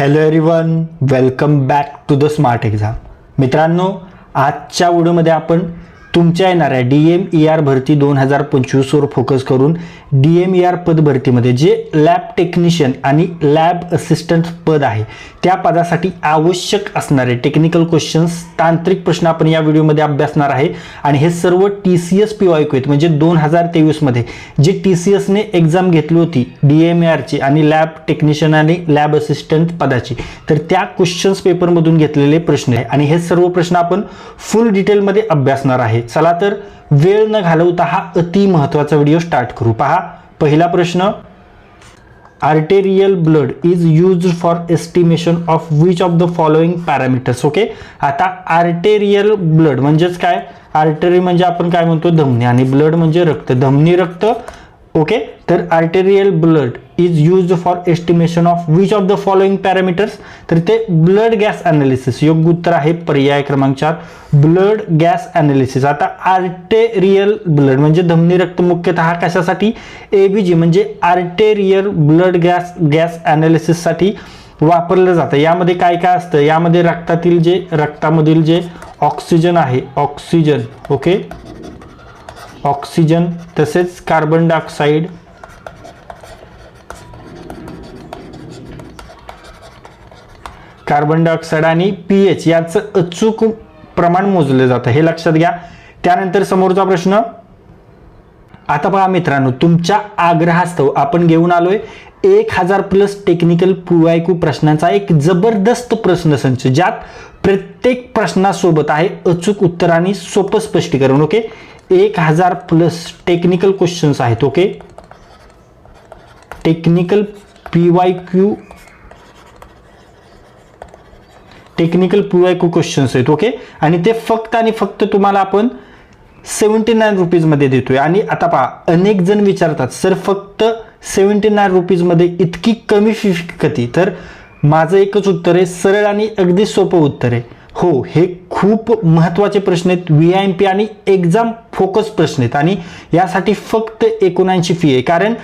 Hello everyone welcome back to the smart exam मित्रांनो आजच्या व्हिडिओमध्ये आपण तुमच्या येणाऱ्या डी एम ई आर भरती दोन हजार पंचवीसवर फोकस करून डी एम ई आर पद भरतीमध्ये जे लॅब टेक्निशियन आणि लॅब असिस्टंट पद आहे त्या पदासाठी आवश्यक असणारे टेक्निकल क्वेश्चन्स तांत्रिक प्रश्न आपण या व्हिडिओमध्ये अभ्यासणार आहे. आणि हे सर्व T C S P Y आहेत. म्हणजे दोन हजार तेवीसमध्ये जी टी सी एसने एक्झाम घेतली होती डी एम ए आरची आणि लॅब टेक्निशियन आणि लॅब असिस्टंट पदाची तर त्या क्वेश्चन्स पेपरमधून घेतलेले प्रश्न आहे. आणि हे सर्व प्रश्न आपण फुल डिटेलमध्ये अभ्यासणार आहे. चला तर वेळ न घालवता हा अति महत्त्वाचा व्हिडिओ स्टार्ट करू. पहा पहिला प्रश्न arterial blood is use for estimation of which of the following parameters okay आता आर्टेरियल ब्लड म्हणजेच काय? आर्टरी म्हणजे आपण काय म्हणतो? धमनी आणि ब्लड म्हणजे रक्त. धमनी रक्त. ओके तर arterial blood is use for estimation of which of the following parameters तर ते ब्लड गॅस अनालिसिस योग्य उत्तर आहे पर्याय क्रमांक चार. ब्लड गॅस अनालिसिस आता आर्टेरियल ब्लड म्हणजे धमनी रक्त मुख्यतः कशासाठी? एबीजी म्हणजे आर्टेरियल ब्लड गॅस गॅस अनालिसिससाठी वापरलं जातं. यामध्ये काय काय असतं? यामध्ये रक्तातील जे रक्तामधील जे ऑक्सिजन आहे ऑक्सिजन ओके ऑक्सिजन तसेच कार्बन डायऑक्साईड कार्बन डायऑक्साईड आणि पी एच याचं अचूक प्रमाण मोजलं जातं. हे लक्षात घ्या. त्यानंतर समोरचा प्रश्न आता पहा मित्रांनो तुमच्या आग्रहास्तव आपण घेऊन आलोय. एक हजार प्लस टेक्निकल क्यू प्रश्नांचा एक जबरदस्त प्रश्नसंच ज्यात प्रत्येक प्रश्नासोबत आहे अचूक उत्तर आणि सोपं स्पष्टीकरण ओके? एक हजार प्लस टेक्निकल क्वेश्चन्स आहेत okay? Technical P Y Q technical P I Q questions आहेत ओके आणि ते फक्त आणि फक्त तुम्हाला आपण सेवन्टी नाईन रुपीजमध्ये देतोय. आणि आता पहा अनेक जण विचारतात सर फक्त सेवन्टी नाईन रुपीजमध्ये इतकी कमी फी कधी तर माझं एकच उत्तर आहे सरळ आणि अगदी सोपं उत्तर आहे. हो हे खूप महत्त्वाचे प्रश्न आहेत. व्ही आय एम पी आणि एक्झाम फोकस प्रश्न आहेत. आणि यासाठी फक्त एकोणऐंशी फी आहे. कारण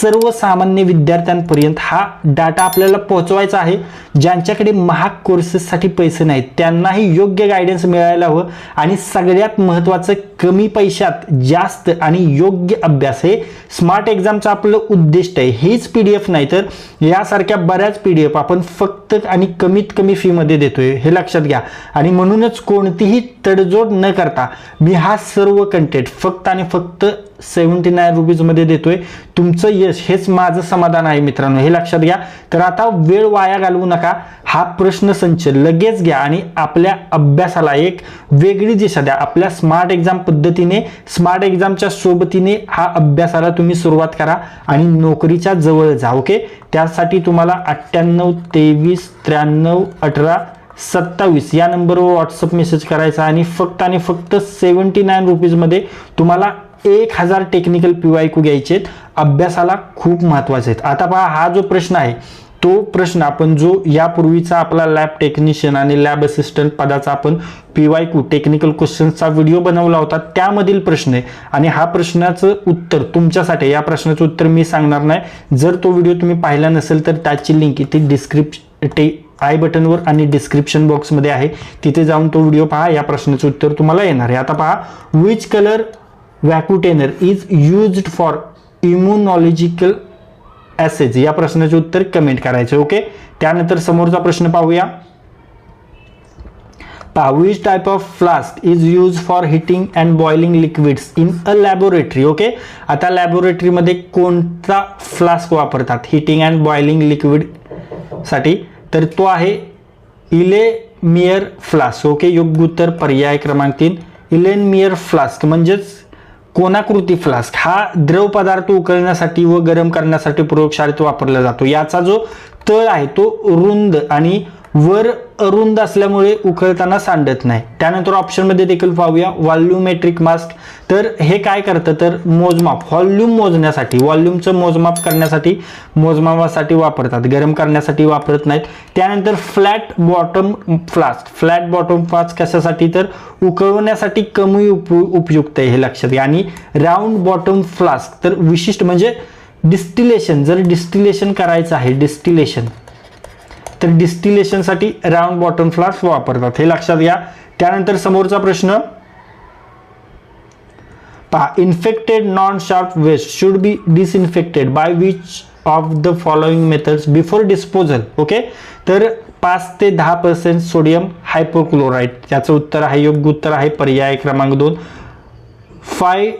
सर्वसामान्य विद्यार्थ्यांपर्यंत हा डाटा आपल्याला पोहोचवायचा आहे. ज्यांच्याकडे महाग कोर्सेससाठी पैसे नाहीत त्यांनाही योग्य गायडन्स मिळायला हवं. आणि सगळ्यात महत्त्वाचं कमी पैशात जास्त आणि योग्य अभ्यास हे स्मार्ट एक्झामचं आपलं उद्दिष्ट आहे. हेच पी डी एफ नाही तर यासारख्या बऱ्याच पी डी एफ आपण फक्त आणि कमीत कमी फीमध्ये देतोय. हे लक्षात घ्या. आणि म्हणूनच कोणतीही तडजोड न करता मी हा सर्व कंटेंट फक्त आणि फक्त सेव्हन्टी नाईन रुपीजमध्ये देतोय. तुमचं यश हेच माझं समाधान आहे मित्रांनो. हे लक्षात घ्या. तर आता वेळ वाया घालवू नका. हा प्रश्न संच लगेच घ्या आणि आपल्या अभ्यासाला एक वेगळी दिशा द्या. आपल्या स्मार्ट एक्झाम पद्धतीने स्मार्ट एक्झामच्या सोबतीने हा अभ्यासाला तुम्ही सुरुवात करा आणि नोकरीच्या जवळ जा ओके त्यासाठी तुम्हाला अठ्ठ्याण्णव तेवीस त्र्याण्णव अठरा सत्तावीस. या नंबरवर व्हॉट्सअप मेसेज करायचा आणि फक्त आणि फक्त सेवन्टी नाईन रुपीजमध्ये तुम्हाला एक हजार टेक्निकल पी वाय क्यू घ्यायचे आहेत. अभ्यासाला खूप महत्त्वाचे आहेत. आता पहा हा जो प्रश्न आहे तो प्रश्न आपण जो यापूर्वीचा आपला लॅब टेक्निशियन आणि लॅब असिस्टंट पदाचा आपण पी वाय क्यू टेक्निकल क्वेश्चन्सचा व्हिडिओ बनवला होता त्यामधील प्रश्न आहे. आणि हा प्रश्नाचं उत्तर तुमच्यासाठी या प्रश्नाचं उत्तर मी सांगणार नाही. जर तो व्हिडिओ तुम्ही पाहिला नसेल तर त्याची लिंक इथे डिस्क्रिप्शन टे आय बटनवर आणि डिस्क्रिप्शन बॉक्समध्ये आहे. तिथे जाऊन तो व्हिडिओ पहा या प्रश्नाचं उत्तर तुम्हाला येणार आहे. आता पहा which colour vacutainer is used for immunological assays या प्रश्नाचे उत्तर कमेंट करायचे ओके त्यानंतर समोरचा प्रश्न पाहूया. पहा which type of flask is use for heating and boiling liquids in a laboratory okay आता लॅबोरेटरीमध्ये कोणता फ्लास्क वापरतात? हिटिंग अँड बॉइलिंग लिक्विडसाठी. तर तो आहे इलेमियर फ्लास्क ओके योग्य उत्तर पर्याय क्रमांक तीन. इलेनमियर फ्लास्क म्हणजेच कोणाकृती फ्लास्क हा द्रव पदार्थ उकळण्यासाठी व गरम करण्यासाठी प्रयोगशाळेत वापरला जातो. याचा जो तळ आहे तो रुंद आणि वर अरुंद असल्यामुळे उकळताना सांडत नाही. त्यानंतर ऑप्शनमध्ये देखील पाहूया. व्हॉल्युमेट्रिक मास्क तर हे काय करतं? तर मोजमाप. व्हॉल्यूम मोजण्यासाठी व्हॉल्यूमचं मोजमाप करण्यासाठी मोजमापासाठी वापरतात. गरम करण्यासाठी वापरत नाहीत. त्यानंतर flat bottom flask flat bottom flask कशासाठी? तर उकळवण्यासाठी कमी उप उपयुक्त आहे हे लक्षात घ्या. आणि राऊंड बॉटम फ्लास्क तर विशिष्ट म्हणजे डिस्टिलेशन जर डिस्टिलेशन करायचं आहे डिस्टिलेशन तर डिस्टिलेशनसाठी राऊंड बॉटम फ्लास्क वापरतात. हे लक्षात घ्या. त्यानंतर समोरचा प्रश्न पहा infected non sharp waste should be disinfected by which of the following methods before disposal okay तर पाच ते दहा पर्सेंट सोडियम हायपोक्लोराईड त्याचं उत्तर आहे योग्य उत्तर आहे पर्याय क्रमांक दोन. Five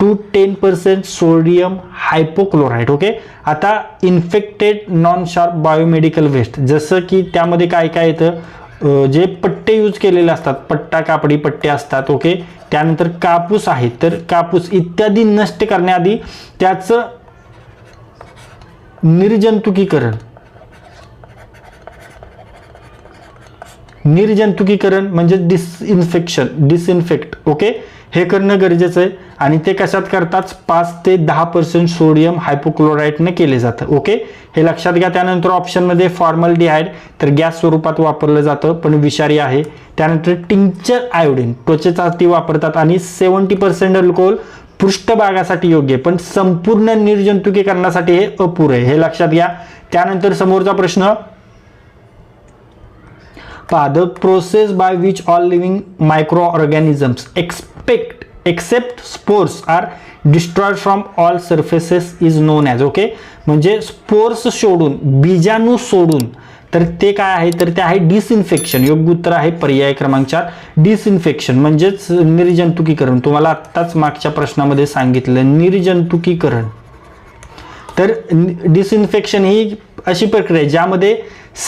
two ten percent sodium hypochloride okay? आता infected non sharp biomedical waste जसं की त्यामध्ये काय काय येतं? जे पट्टे यूज केलेले असतात पट्टा कापडी पट्टे असतात ओके? त्यानंतर कापूस आहे तर कापूस इत्यादी नष्ट करण्याआधी त्याचं निर्जंतुकीकरण निर्जंतुकीकरण म्हणजे डिसइन्फेक्शन डिसइन्फेक्ट ओके? हे करणं गरजेचं आहे. आणि ते कशात करतात? पाच ते दहा पर्सेंट सोडियम हायपोक्लोराईडने केले जातं. ओके हे लक्षात घ्या. त्यानंतर ऑप्शनमध्ये फॉर्मल डिहाइड तर गॅस स्वरूपात वापरलं जातं पण विषारी आहे. त्यानंतर टिंचर आयोडीन ती वापरतात आणि सेवन्टी पर्सेंट अल्कोहोल पृष्ठभागासाठी योग्य आहे, पण संपूर्ण निर्जंतुकीकरणासाठी हे अपुरे आहे. हे लक्षात घ्या. त्यानंतर समोरचा प्रश्न पहा the process by which all living micro organisms expect except spores are destroy from all surfaces is known as okay म्हणजे स्पोर्स सोडून बीजाणू सोडून तर ते काय आहे? तर ते आहे डिसइन्फेक्शन योग्य उत्तर आहे पर्याय क्रमांक चार डिसइन्फेक्शन म्हणजेच निर्जंतुकीकरण. तुम्हाला आत्ताच मागच्या प्रश्नामध्ये सांगितलं निर्जंतुकीकरण. तर डिसइन्फेक्शन ही अशी प्रक्रिया आहे ज्यामध्ये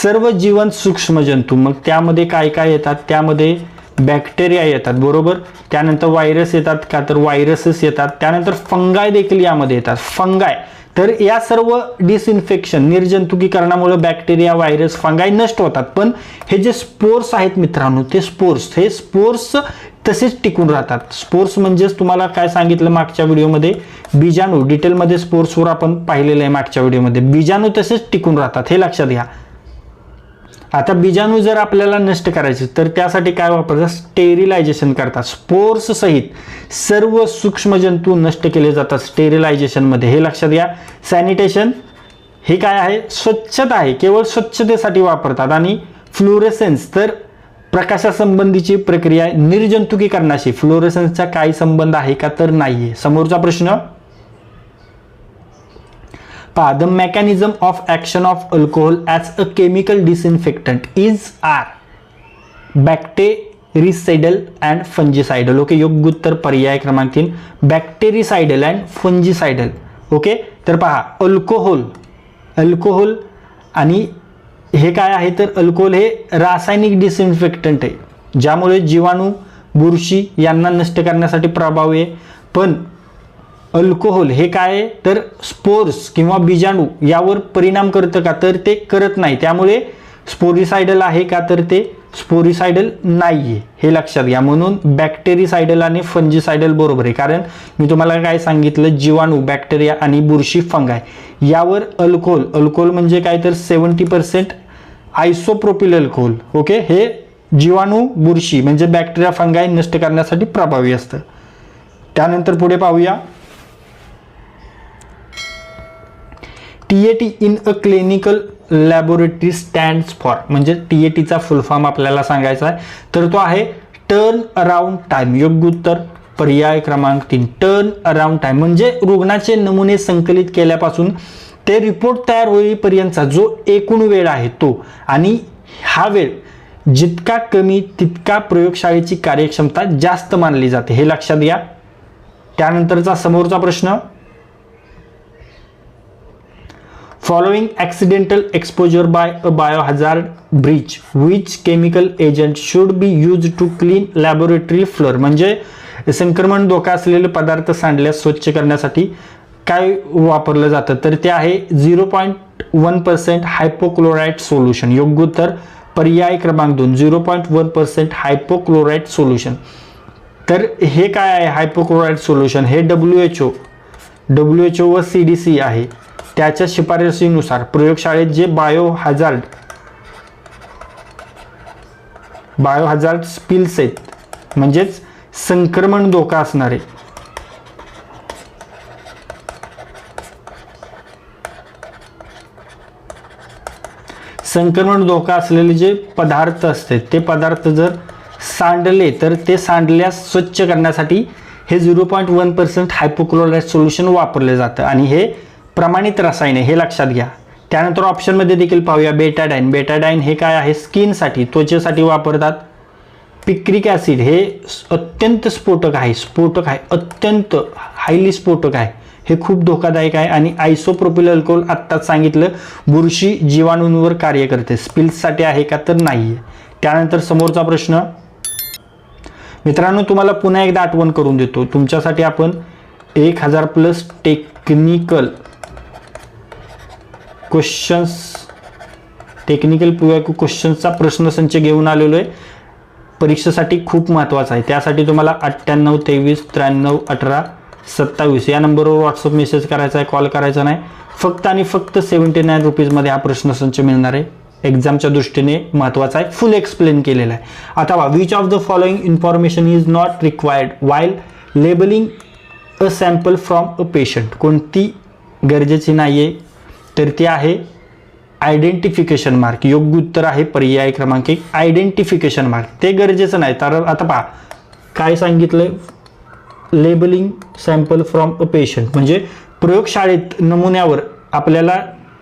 सर्व जीवन सूक्ष्मजंतू मग त्यामध्ये काय काय येतात? त्यामध्ये बॅक्टेरिया येतात बरोबर? त्यानंतर व्हायरस येतात का तर व्हायरसेस येतात. त्यानंतर फंगाय देखील यामध्ये येतात. फंगाय तर या सर्व डिसइन्फेक्शन निर्जंतुकीकरणामुळे बॅक्टेरिया व्हायरस फंगाय नष्ट होतात. पण हे जे स्पोर्स आहेत मित्रांनो ते स्पोर्स हे स्पोर्स तसेच टिकून राहतात. स्पोर्स म्हणजेच तुम्हाला काय सांगितलं मागच्या व्हिडिओमध्ये? बीजाणू. डिटेलमध्ये स्पोर्ट्सवर आपण पाहिलेलं आहे मागच्या व्हिडिओमध्ये. बीजाणू तसेच टिकून राहतात. हे लक्षात घ्या. आता बीजाणू जर आपल्याला नष्ट करायचे तर त्यासाठी काय वापरतात? स्टेरिलायझेशन करतात. स्पोर्स सहित सर्व सूक्ष्मजंतू नष्ट केले जातात स्टेरिलायझेशनमध्ये हे लक्षात घ्या. सॅनिटेशन हे काय आहे? स्वच्छता आहे. केवळ स्वच्छतेसाठी वापरतात. आणि फ्लोरेसेन्स तर प्रकाशासंबंधीची प्रक्रिया आहे निर्जंतुकीकरणाशी फ्लोरेसन्सचा काही संबंध आहे का? तर नाहीये. समोरचा प्रश्न पहा the mechanism of action of alcohol as a chemical disinfectant is are bactericidal and fungicidal okay योग्य उत्तर पर्याय क्रमांक तीन. बॅक्टेरिसायडल अँड फंजिसायडल ओके तर पहा अल्कोहोल अल्कोहोल आणि हे काय आहे? तर अल्कोहोल हे रासायनिक डिसइन्फेक्टंट आहे ज्यामुळे जीवाणू बुरशी यांना नष्ट करण्यासाठी प्रभावी आहे. पण अल्कोहोल हे काय तर स्पोर्स किंवा बीजाणू यावर परिणाम करतं का? तर ते करत नाही. त्यामुळे स्पोरिसायडल आहे का? तर ते स्पोरिसायडल नाही आहे हे लक्षात घ्या. म्हणून बॅक्टेरिसायडल आणि फंजिसायडल बरोबर आहे. कारण मी तुम्हाला काय सांगितलं? जीवाणू बॅक्टेरिया आणि बुरशी फंगाय. यावर अल्कोहोल. अल्कोहोल म्हणजे काय? तर seventy percent isopropyl alcohol. Okay? हे जीवाणू बुरशी म्हणजे बॅक्टेरिया फंगाय नष्ट करण्यासाठी प्रभावी असतं. त्यानंतर पुढे पाहूया. T A T in a clinical laboratory stands for म्हणजे टी ए टीचा फुल फॉर्म आपल्याला सांगायचा आहे. तर तो आहे टर्न अराउंड टाईम योग्य उत्तर पर्याय क्रमांक तीन. टर्न अराउंड टाईम म्हणजे रुग्णाचे नमुने संकलित केल्यापासून ते रिपोर्ट तयार होईपर्यंतचा जो एकूण वेळ आहे तो. आणि हा वेळ जितका कमी तितका प्रयोगशाळेची कार्यक्षमता जास्त मानली जाते. हे लक्षात घ्या. त्यानंतरचा समोरचा प्रश्न. Following accidental exposure by a biohazard breach which chemical agent should be used to clean laboratory floor? म्हणजे संक्रमण धोका असलेले पदार्थ सांडल्यास स्वच्छ करण्यासाठी काय वापरलं जातं? तर ते आहे zero point one percent hypochloride solution योग्य उत्तर पर्याय क्रमांक दोन zero point one percent hypochloride solution तर हे काय आहे हायपोक्लोराईड सोल्युशन हे W H O W H O व सी डी सी आहे. त्याच्या शिफारसीनुसार प्रयोगशाळेत जे bio hazard bio hazard spills आहेत म्हणजेच संक्रमण धोका असणारे संक्रमण धोका असलेले जे पदार्थ असते ते पदार्थ जर सांडले तर ते सांडल्यास स्वच्छ करण्यासाठी हे zero point one percent hypochloride solution वापरले जातं. आणि हे प्रमाणित रसायन आहे हे लक्षात घ्या. त्यानंतर ऑप्शनमध्ये देखील पाहूया बेटाडाईन बेटाडाईन हे काय आहे? स्किनसाठी त्वचेसाठी वापरतात. पिक्रिक ॲसिड हे अत्यंत स्फोटक आहे. स्फोटक आहे. अत्यंत हायली स्फोटक आहे. हे खूप धोकादायक आहे आणि आयसोप्रोपिल अल्कोहोल आत्ताच सांगितलं बुरशी जीवाणूंवर कार्य करते. स्पिल्ससाठी आहे का तर नाही आहे त्यानंतर समोरचा प्रश्न. मित्रांनो तुम्हाला पुन्हा एकदा आठवण करून देतो. तुमच्यासाठी आपण एक हजार प्लस टेक्निकल क्वेश्चन्स टेक्निकल क्वेश्चन्सचा प्रश्नसंच घेऊन आलेलो आहे. परीक्षेसाठी खूप महत्त्वाचा आहे. त्यासाठी तुम्हाला अठ्ठ्याण्णव तेवीस त्र्याण्णव अठरा सत्तावीस या नंबरवर व्हॉट्सअप मेसेज करायचा आहे कॉल करायचा नाही. फक्त आणि फक्त सेवन्टी नाईन रुपीजमध्ये हा प्रश्नसंच मिळणार आहे. एक्झामच्या दृष्टीने महत्त्वाचा आहे. फुल एक्सप्लेन केलेला आहे. आता वा which of the following information is not required while labeling a sample from a patient कोणती गरजेची नाही आहे तर ती आहे आयडेंटिफिकेशन मार्क योग्य उत्तर आहे पर्याय क्रमांक एक. आयडेंटिफिकेशन मार्क ते गरजेचं नाही. तर आता पहा काय सांगितलं labeling sample from a patient म्हणजे प्रयोगशाळेत नमुन्यावर आपल्याला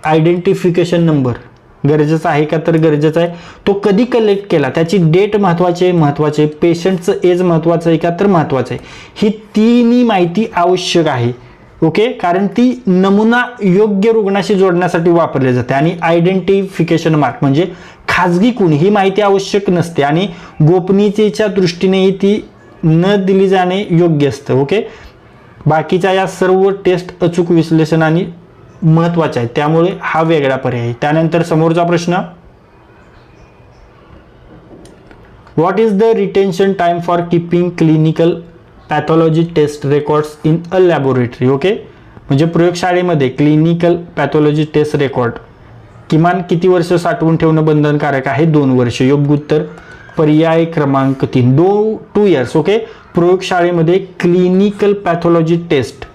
आयडेंटिफिकेशन नंबर गरजेचा आहे का तर गरजेचा आहे. तो कधी कलेक्ट केला? त्याची डेट महत्त्वाची आहे महत्त्वाचे पेशंटचं एज महत्त्वाचं आहे का तर महत्त्वाचं आहे. ही तिन्ही माहिती आवश्यक आहे. ओके? कारण ती नमुना योग्य रुग्णाशी जोडण्यासाठी वापरली जाते. आणि आयडेंटिफिकेशन मार्क म्हणजे खाजगी कुणी ही माहिती आवश्यक नसते. आणि गोपनीयतेच्या दृष्टीनेही ती न दिली जाणे योग्य असतं. ओके? बाकीच्या या सर्व टेस्ट अचूक विश्लेषण आणि महत्त्वाच्या आहेत. त्यामुळे हा वेगळा पर्याय आहे. त्यानंतर समोरचा प्रश्न. What is the retention time for keeping clinical pathology test records in a laboratory okay म्हणजे प्रयोगशाळेमध्ये क्लिनिकल पॅथॉलॉजी टेस्ट रेकॉर्ड किमान किती वर्ष साठवून ठेवणं बंधनकारक आहे? दोन वर्ष. योग्य उत्तर पर्याय क्रमांक तीन. दो टू इयर्स ओके प्रयोगशाळेमध्ये क्लिनिकल पॅथॉलॉजी टेस्ट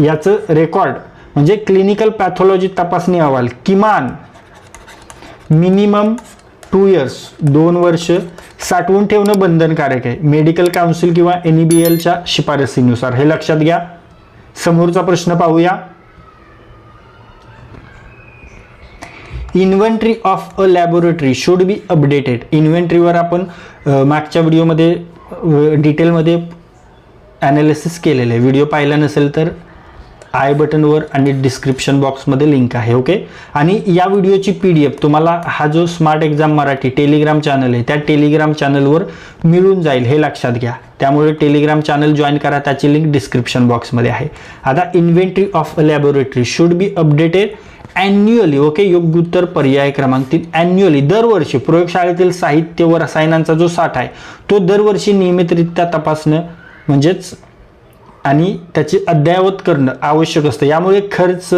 याचं रेकॉर्ड म्हणजे क्लिनिकल पॅथॉलॉजी तपासणी अहवाल किमान मिनिमम टू इयर्स दोन वर्ष. साठवून ठेवणं बंधनकारक आहे. मेडिकल काउन्सिल किंवा एन ई बी एलच्या शिफारसीनुसार. हे लक्षात घ्या. समोरचा प्रश्न पाहूया. Inventory of a laboratory should be updated इन्व्हेंट्रीवर आपण मागच्या व्हिडिओमध्ये डिटेलमध्ये ॲनालिसिस केलेलं आहे. व्हिडिओ पाहिला नसेल तर आय बटनवर आणि डिस्क्रिप्शन बॉक्समध्ये लिंक आहे ओके आणि या व्हिडिओची पी डी एफ तुम्हाला हा जो smart exam Marathi Telegram channel आहे त्या टेलिग्राम चॅनलवर मिळून जाईल हे लक्षात घ्या. त्यामुळे टेलिग्राम चॅनल जॉईन करा त्याची लिंक डिस्क्रिप्शन बॉक्समध्ये आहे. आता inventory of a laboratory should be updated annually okay योग्य उत्तर पर्याय क्रमांक तीन ॲन्युअली दरवर्षी. प्रयोगशाळेतील साहित्य व रसायनांचा जो साठा आहे तो दरवर्षी नियमितरित्या तपासणं म्हणजेच आणि त्याची अद्ययावत करणं आवश्यक असतं. यामुळे खर्च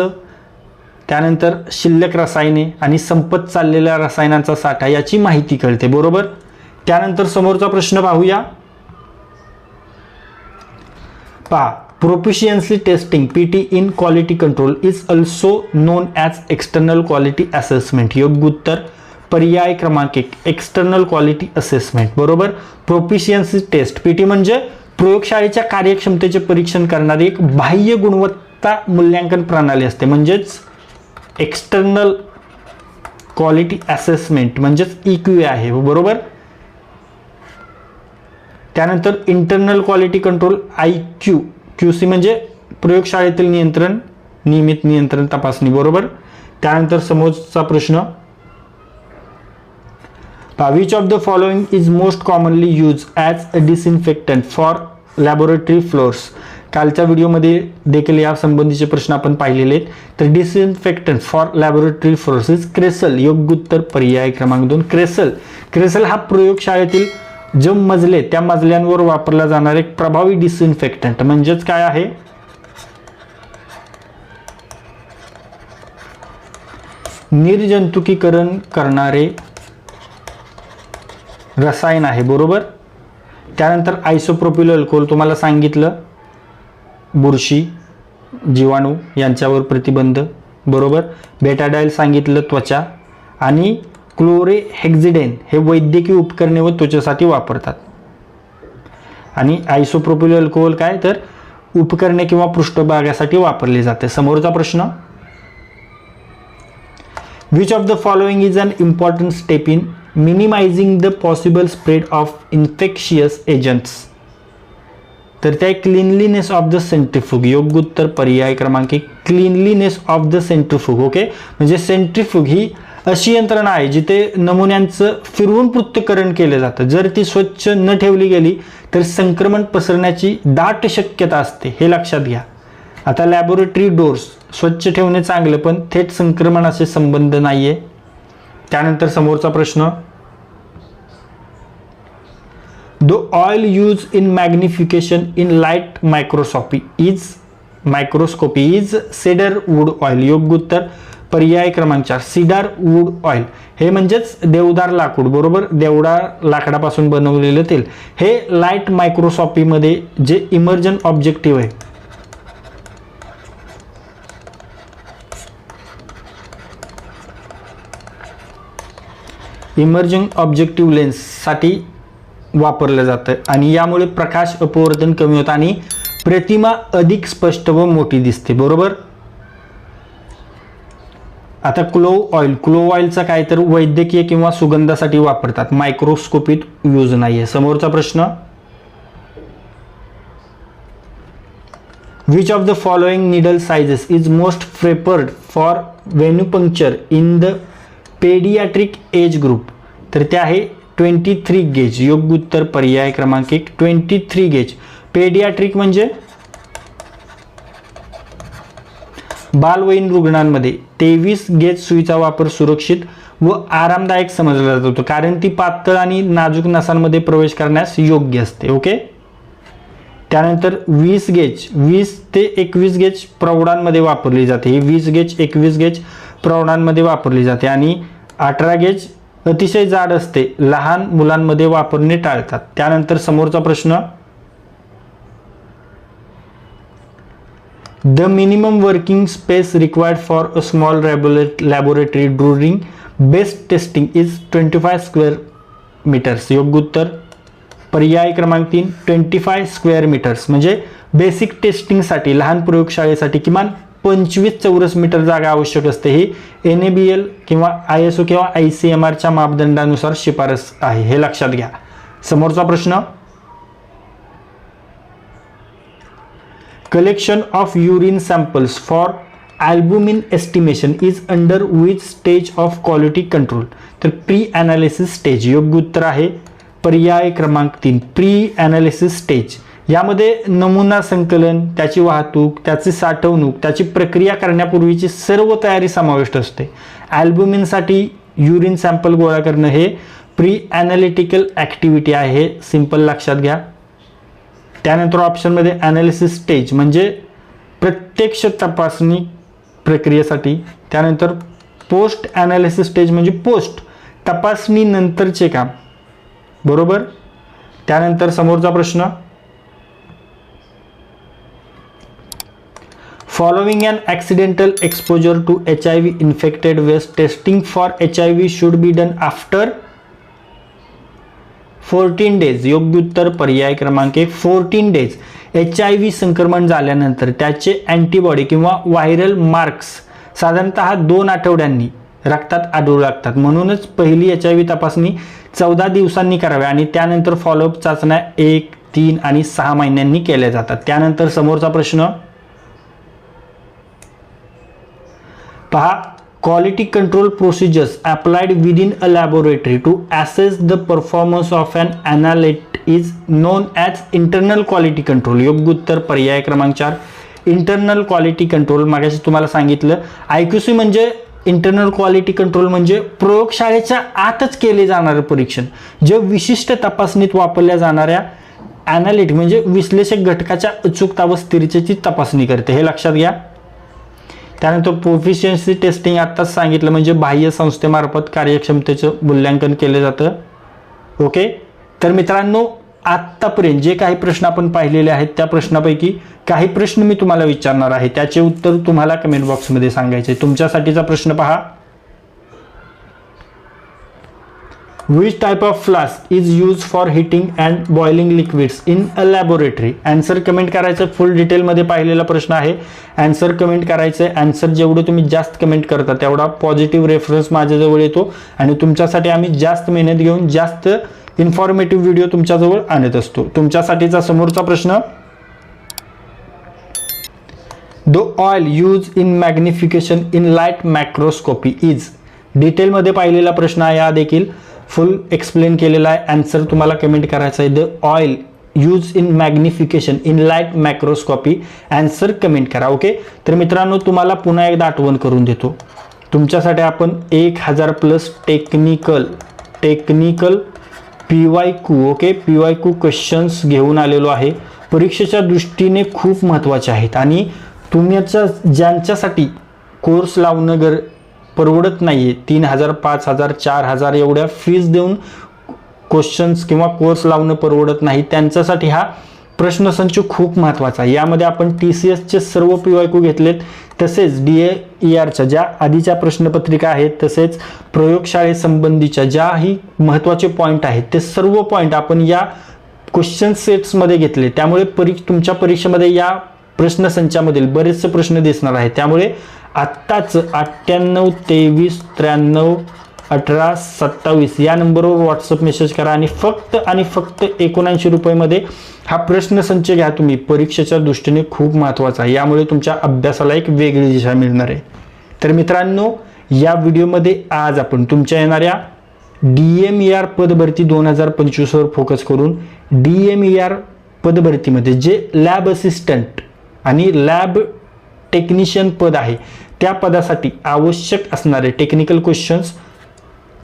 त्यानंतर शिल्लक रसायने आणि संपत चाललेल्या रसायनांचा साठा याची माहिती कळते. बरोबर? त्यानंतर समोरचा प्रश्न पाहूया. पहा proficiency testing P T in quality control is also known as external quality assessment. योग्य उत्तर पर्याय क्रमांक एक एक्सटर्नल क्वालिटी असेसमेंट. बरोबर? प्रोफिशियन्सी टेस्ट पी टी म्हणजे प्रयोगशाळेच्या कार्यक्षमतेचे परीक्षण करणारी एक बाह्य गुणवत्ता मूल्यांकन प्रणाली असते. म्हणजेच एक्सटर्नल क्वालिटी असेसमेंट म्हणजेच ई क्यू आहे. बरोबर? त्यानंतर internal quality control I Q Q C म्हणजे प्रयोगशाळेतील नियंत्रण नियमित नियंत्रण तपासणी. बरोबर? त्यानंतर समोरचा प्रश्न which of the following is most commonly use as a disinfectant for laboratory floors? कालच्या व्हिडिओमध्ये देखील या संबंधीचे प्रश्न आपण पाहिलेले आहेत. तर disinfectant for laboratory floors is cresol योग्य उत्तर पर्याय क्रमांक दोन क्रेसल क्रेसल हा प्रयोगशाळेतील जे मजले त्या मजल्यांवर वापरला जाणारा एक प्रभावी डिसइन्फेक्टंट म्हणजेच काय आहे? निर्जंतुकीकरण करणारे रसायन आहे बरोबर? त्यानंतर आयसोप्रोपिल अल्कोहोल तुम्हाला सांगितलं. बुरशी जीवाणू यांच्यावर प्रतिबंध बरोबर? बेटाडायल सांगितलं त्वचा आणि क्लोरेहेक्झिडेन हे वैद्यकीय उपकरणे व त्वचेसाठी वापरतात. आणि आयसोप्रोपिल अल्कोहोल काय? तर उपकरणे किंवा पृष्ठभागासाठी वापरले जाते. समोरचा प्रश्न? Which of the following is an important step in minimising the possible spread of infectious agents तर त्या क्लिनलीनेस ऑफ द सेंट्रीफुग योग्य उत्तर पर्याय क्रमांक एक cleanliness of the centrifuge okay म्हणजे सेंट्रीफुग ही अशी यंत्रणा आहे जिथे नमुन्यांचं फिरवून पृथ्थकरण केलं जातं. जर ती स्वच्छ न ठेवली गेली तर संक्रमण पसरण्याची दाट शक्यता असते हे लक्षात घ्या. आता लॅबोरेटरी डोर्स स्वच्छ ठेवणे चांगलं पण थेट संक्रमणाचे संबंध नाही आहे त्यानंतर समोरचा प्रश्न the oil use in magnification in light microscopy is microscopy is cedar wood oil योग्य उत्तर पर्याय क्रमांक चार सीडार वूड ऑइल हे म्हणजेच देवदार लाकूड बरोबर? देवदार लाकडापासून बनवलेलं तेल. हे लाइट मायक्रोस्कोपीमध्ये जे इमर्जन ऑब्जेक्टिव्ह आहे. इमर्जिंग ऑब्जेक्टिव्ह लेन्ससाठी वापरलं जातं. आणि यामुळे प्रकाश अपवर्तन कमी होतं आणि प्रतिमा अधिक स्पष्ट व मोठी दिसते. बरोबर? आता क्लोव ऑइल क्लोव ऑइलचा काय तर वैद्यकीय किंवा सुगंधासाठी वापरतात. मायक्रोस्कोपीत यूज नाही आहे समोरचा प्रश्न? Which of the following needle sizes is most preferred for venipuncture in the paediatric age group तर ते आहे ट्वेंटी थ्री गेज योग्य उत्तर पर्याय क्रमांक एक ट्वेंटी थ्री गेज. पेडियाट्रिक म्हणजे? बालवयीन रुग्णांमध्ये तेवीस गेज सुईचा वापर सुरक्षित व आरामदायक समजला जातो कारण ती पातळ आणि नाजूक नसांमध्ये प्रवेश करण्यास योग्य असते ओके? त्यानंतर वीस गेज वीस ते एकवीस गेज प्रौढांमध्ये वापरली जाते. ही वीस गेज एकवीस गेज प्रौढांमध्ये वापरली जाते. आणि अठरा गेज अतिशय जाड असते. लहान मुलांमध्ये वापरणे टाळतात. त्यानंतर समोरचा प्रश्न the minimum working space required for a small laboratory during best testing is twenty five square metres. योग्य उत्तर पर्याय क्रमांक तीन ट्वेंटी फाय स्क्वेअर मीटर्स. म्हणजे बेसिक टेस्टिंगसाठी लहान प्रयोगशाळेसाठी किमान पंचवीस चौरस मीटर जागा आवश्यक असते. ही एन ए बी एल किंवा आय एस ओ किंवा आय सी एम आरच्या मापदंडानुसार शिफारस आहे. हे लक्षात घ्या. समोरचा प्रश्न. Collection of urine samples for albumin estimation is under which stage of quality control तर प्री अनालिसिस स्टेज योग्य उत्तर आहे. पर्याय क्रमांक तीन. प्री अनालिसिस स्टेज यामध्ये नमुना संकलन त्याची वाहतूक त्याची साठवणूक त्याची प्रक्रिया करण्यापूर्वीची सर्व तयारी समाविष्ट असते. अल्बुमिनसाठी युरिन सॅम्पल गोळा करणं हे प्री ॲनालिटिकल ॲक्टिव्हिटी आहे सिंपल लक्षात घ्या. त्यानंतर ऑप्शनमध्ये ॲनालिसिस स्टेज म्हणजे प्रत्यक्ष तपासणी प्रक्रियेसाठी. त्यानंतर पोस्ट ॲनालिसिस स्टेज म्हणजे पोस्ट तपासणीनंतरचे काम. बरोबर? त्यानंतर समोरचा प्रश्न Following an accidental exposure to H I V infected waste testing for H I V should be done after fourteen days योग्य उत्तर पर्याय क्रमांक एक fourteen days H I V संक्रमण झाल्यानंतर त्याचे अँटीबॉडी किंवा व्हायरल मार्क्स साधारणतः दोन आठवड्यांनी रक्तात आढळू लागतात. म्हणूनच पहिली एच आय व्ही तपासणी चौदा दिवसांनी करावी आणि त्यानंतर फॉलोअप चाचण्या एक तीन आणि सहा महिन्यांनी केल्या जातात. त्यानंतर समोरचा प्रश्न पहा quality control procedures applied within a laboratory to assess the performance of an analyte is known as internal quality control योग्य उत्तर पर्याय क्रमांक चार. इंटरनल क्वालिटी कंट्रोल मागाशी तुम्हाला सांगितलं आय क्यू सी म्हणजे इंटरनल क्वालिटी कंट्रोल म्हणजे प्रयोगशाळेच्या आतच केले जाणारं परीक्षण जे विशिष्ट तपासणीत वापरल्या जाणाऱ्या ॲनालिट म्हणजे विश्लेषक घटकाच्या अचूकता व स्थिरतेची तपासणी करते. हे लक्षात घ्या. त्यानंतर प्रोफिशियन्सी टेस्टिंग आत्ताच सांगितलं म्हणजे बाह्य संस्थेमार्फत कार्यक्षमतेचं मूल्यांकन केलं जातं. ओके तर मित्रांनो आत्तापर्यंत जे काही प्रश्न आपण पाहिलेले आहेत त्या प्रश्नापैकी काही प्रश्न मी तुम्हाला विचारणार आहे. त्याचे उत्तर तुम्हाला कमेंट बॉक्समध्ये सांगायचे तुमच्यासाठीचा प्रश्न पहा. Which type of flask is use for heating and boiling liquids in a laboratory answer comment करायचं. फुल डिटेलमध्ये पाहिलेला प्रश्न आहे. अँसर कमेंट करायचं आहे अँसर जेवढं तुम्ही जास्त कमेंट करता तेवढा पॉझिटिव्ह रेफरन्स माझ्याजवळ येतो. आणि तुमच्यासाठी आम्ही जास्त मेहनत घेऊन जास्त इन्फॉर्मेटिव्ह व्हिडिओ तुमच्याजवळ आणत असतो. तुमच्यासाठीचा समोरचा प्रश्न the oil use in magnification in light macroscopy is डिटेलमध्ये पाहिलेला प्रश्न आहे हा देखील. फुल एक्सप्लेन केलेला आहे. आन्सर तुम्हाला कमेंट करायचा आहे. The oil use in magnification in light macroscopy answer comment करा ओके तर मित्रांनो तुम्हाला पुन्हा एकदा आठवण करून देतो. तुमच्यासाठी आपण एक हजार plus technical technical P Y Q okay P Y Q questions घेऊन आलेलो आहे. परीक्षेच्या दृष्टीने खूप महत्त्वाचे आहेत. आणि तुमच्या ज्यांच्यासाठी कोर्स लावणं गर परवडत नाही आहे तीन हजार पाच हजार चार हजार एवढ्या फीज देऊन क्वेश्चन्स किंवा कोर्स लावणं परवडत नाही. त्यांच्यासाठी हा प्रश्नसंच खूप महत्त्वाचा आहे. यामध्ये आपण टी सी एसचे सर्व पी वाय घेतलेत. तसेच डी ए ई आरच्या ज्या आधीच्या प्रश्नपत्रिका आहेत तसेच प्रयोगशाळेसंबंधीच्या ज्याही महत्त्वाचे पॉईंट आहेत ते सर्व पॉईंट आपण या क्वेश्चन सेट्समध्ये घेतले. त्यामुळे परी तुमच्या परीक्षेमध्ये या प्रश्नसंचामधील बरेचसे प्रश्न दिसणार आहेत. त्यामुळे आत्ताच अठ्ठ्याण्णव तेवीस त्र्याण्णव अठरा सत्तावीस या नंबरवर व्हॉट्सअप मेसेज करा आणि फक्त आणि फक्त एकोणऐंशी रुपयेमध्ये हा प्रश्नसंच घ्या तुम्ही. परीक्षेच्या दृष्टीने खूप महत्त्वाचा आहे. यामुळे तुमच्या अभ्यासाला एक वेगळी दिशा मिळणार आहे. तर मित्रांनो या व्हिडिओमध्ये आज आपण तुमच्या येणाऱ्या डी एम ई आर पदभरती दोन हजार पंचवीसवर फोकस करून डी एम ई आर पदभरतीमध्ये जे लॅब असिस्टंट आणि लॅब टेक्निशियन पद आहे त्या पदासाठी आवश्यक असणारे टेक्निकल क्वेश्चन्स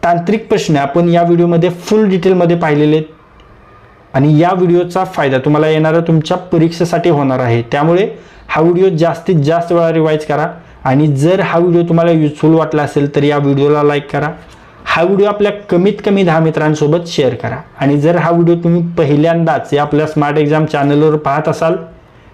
तांत्रिक प्रश्न आपण या व्हिडिओमध्ये फुल डिटेलमध्ये पाहिलेले आहेत. आणि या व्हिडिओचा फायदा तुम्हाला येणारा तुमच्या परीक्षेसाठी होणार आहे. त्यामुळे हा व्हिडिओ जास्तीत जास्त वेळा रिवाईज करा. आणि जर हा व्हिडिओ तुम्हाला युजफुल वाटला असेल तर या व्हिडिओला लाईक करा. हा व्हिडिओ आपल्या कमीत कमी दहा मित्रांसोबत शेअर करा. आणि जर हा व्हिडिओ तुम्ही पहिल्यांदाच या आपल्या स्मार्ट एक्झाम चॅनलवर पाहत असाल